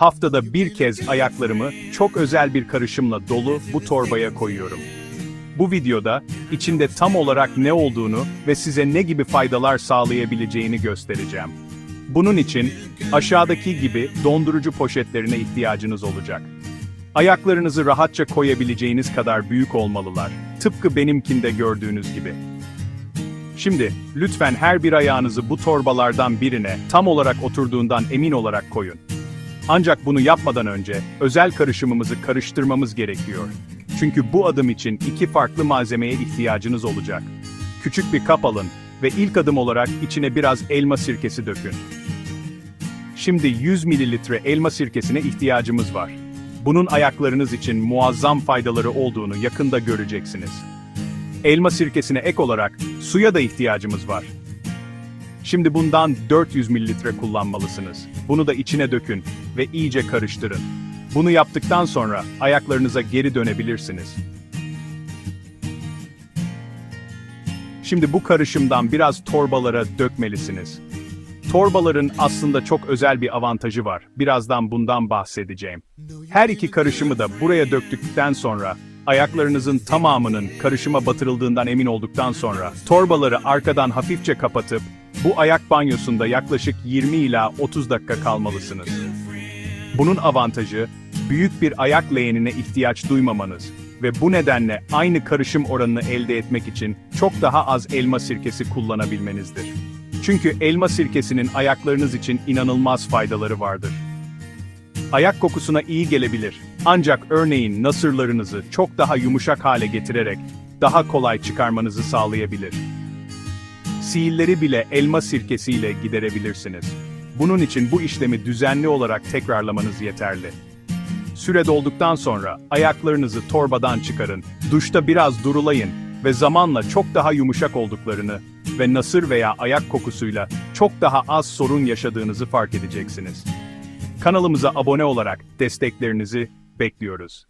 haftada bir kez ayaklarımı çok özel bir karışımla dolu bu torbaya koyuyorum. Bu videoda içinde tam olarak ne olduğunu ve size ne gibi faydalar sağlayabileceğini göstereceğim. Bunun için aşağıdaki gibi dondurucu poşetlerine ihtiyacınız olacak. Ayaklarınızı rahatça koyabileceğiniz kadar büyük olmalılar. Tıpkı benimkinde gördüğünüz gibi. Şimdi, lütfen her bir ayağınızı bu torbalardan birine tam olarak oturduğundan emin olarak koyun. Ancak bunu yapmadan önce, özel karışımımızı karıştırmamız gerekiyor. Çünkü bu adım için iki farklı malzemeye ihtiyacınız olacak. Küçük bir kap alın ve ilk adım olarak içine biraz elma sirkesi dökün. Şimdi 100 mililitre elma sirkesine ihtiyacımız var. Bunun ayaklarınız için muazzam faydaları olduğunu yakında göreceksiniz. Elma sirkesine ek olarak suya da ihtiyacımız var. Şimdi bundan 400 mililitre kullanmalısınız. Bunu da içine dökün ve iyice karıştırın. Bunu yaptıktan sonra ayaklarınıza geri dönebilirsiniz. Şimdi bu karışımdan biraz torbalara dökmelisiniz. Torbaların aslında çok özel bir avantajı var. Birazdan bundan bahsedeceğim. Her iki karışımı da buraya döktükten sonra ayaklarınızın tamamının karışıma batırıldığından emin olduktan sonra torbaları arkadan hafifçe kapatıp bu ayak banyosunda yaklaşık 20 ila 30 dakika kalmalısınız. Bunun avantajı büyük bir ayak leğenine ihtiyaç duymamanız ve bu nedenle aynı karışım oranını elde etmek için çok daha az elma sirkesi kullanabilmenizdir. Çünkü elma sirkesinin ayaklarınız için inanılmaz faydaları vardır. Ayak kokusuna iyi gelebilir. Ancak örneğin nasırlarınızı çok daha yumuşak hale getirerek daha kolay çıkarmanızı sağlayabilir. Sihirleri bile elma sirkesiyle giderebilirsiniz. Bunun için bu işlemi düzenli olarak tekrarlamanız yeterli. Süre dolduktan sonra ayaklarınızı torbadan çıkarın, duşta biraz durulayın ve zamanla çok daha yumuşak olduklarını ve nasır veya ayak kokusuyla çok daha az sorun yaşadığınızı fark edeceksiniz. Kanalımıza abone olarak desteklerinizi bekliyoruz.